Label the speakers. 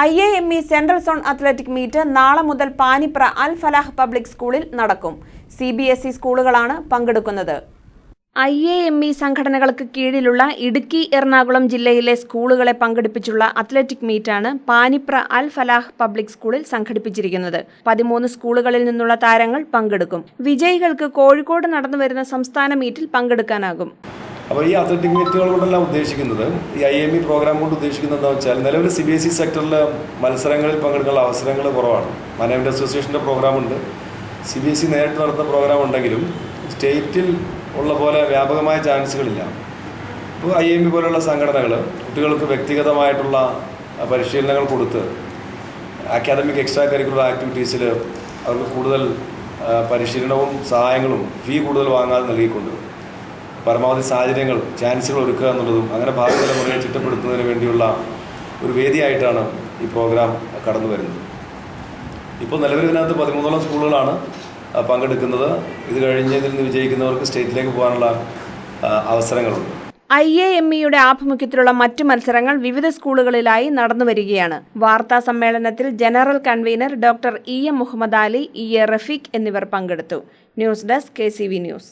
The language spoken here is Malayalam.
Speaker 1: I A M E central zone athletic meet നാളെ മുതൽ പാനിപ്ര അൽ ഫലാഹ് പബ്ലിക് സ്കൂളിൽ നടക്കും. സി ബി എസ് ഇ സ്കൂളുകളാണ് പങ്കെടുക്കുന്നത്. ഐ എ എം ഇ സംഘടനകൾക്ക് കീഴിലുള്ള ഇടുക്കി എറണാകുളം ജില്ലയിലെ സ്കൂളുകളെ പങ്കെടുപ്പിച്ചുള്ള അത്ലറ്റിക് മീറ്റാണ് പാനിപ്ര അൽ ഫലാഹ് പബ്ലിക് സ്കൂളിൽ സംഘടിപ്പിച്ചിരിക്കുന്നത്. പതിമൂന്ന് സ്കൂളുകളിൽ നിന്നുള്ള താരങ്ങൾ പങ്കെടുക്കും. വിജയികൾക്ക് കോഴിക്കോട് നടന്നുവരുന്ന സംസ്ഥാന മീറ്റിൽ പങ്കെടുക്കാനാകും.
Speaker 2: അപ്പോൾ ഈ അത്ലറ്റിക് മീറ്റുകൾ കൊണ്ടല്ല ഉദ്ദേശിക്കുന്നത്. ഈ ഐ എം ഇ പ്രോഗ്രാം കൊണ്ട് ഉദ്ദേശിക്കുന്നത് എന്താ വെച്ചാൽ നിലവിൽ സി ബി എസ് ഇ സെക്ടറിൽ മത്സരങ്ങളിൽ പങ്കെടുക്കാനുള്ള അവസരങ്ങൾ കുറവാണ്. മാനേജ്മെന്റ് അസോസിയേഷന്റെ പ്രോഗ്രാമുണ്ട് സി ബി എസ് ഇ നേരിട്ട് നടത്തുന്ന പ്രോഗ്രാം ഉണ്ടെങ്കിലും സ്റ്റേറ്റിൽ ഉള്ള പോലെ വ്യാപകമായ ചാൻസുകളില്ല. ഇപ്പോൾ ഐ എം ഇ പോലുള്ള സംഘടനകൾ കുട്ടികൾക്ക് വ്യക്തിഗതമായിട്ടുള്ള പരിശീലനങ്ങൾ കൊടുത്ത് അക്കാദമിക് എക്സ്ട്രാ കരിക്കുലർ ആക്ടിവിറ്റീസിൽ അവർക്ക് കൂടുതൽ പരിശീലനവും സഹായങ്ങളും ഫീ കൂടുതൽ വാങ്ങാതെ നൽകിക്കൊണ്ട് പരമാവധി സാഹചര്യങ്ങൾ ചാൻസുകൾ ഒരുക്കുക എന്നുള്ളതും അങ്ങനെ ഭാവി തലമുറയെ ചിട്ടപ്പെടുത്തുന്നതിന് വേണ്ടിയുള്ള ഒരു വേദിയായിട്ടാണ് ഈ പ്രോഗ്രാം കടന്നു വരുന്നത്. ഇപ്പോൾ നിലവിൽ ഇതിനകത്ത് പതിമൂന്നോളം സ്കൂളുകളാണ് പങ്കെടുക്കുന്നത്. ഇത് കഴിഞ്ഞ് ഇതിൽ നിന്ന് വിജയിക്കുന്നവർക്ക് സ്റ്റേറ്റിലേക്ക് പോകാനുള്ള അവസരങ്ങളുണ്ട്.
Speaker 1: ഐ എ എം ഇയുടെ ആഭിമുഖ്യത്തിലുള്ള മറ്റു മത്സരങ്ങൾ വിവിധ സ്കൂളുകളിലായി നടന്നുവരികയാണ് വാർത്താ സമ്മേളനത്തിൽ general convener doctor E M Muhammad Ali E A Rafeeq എന്നിവർ പങ്കെടുത്തു. News desk K news.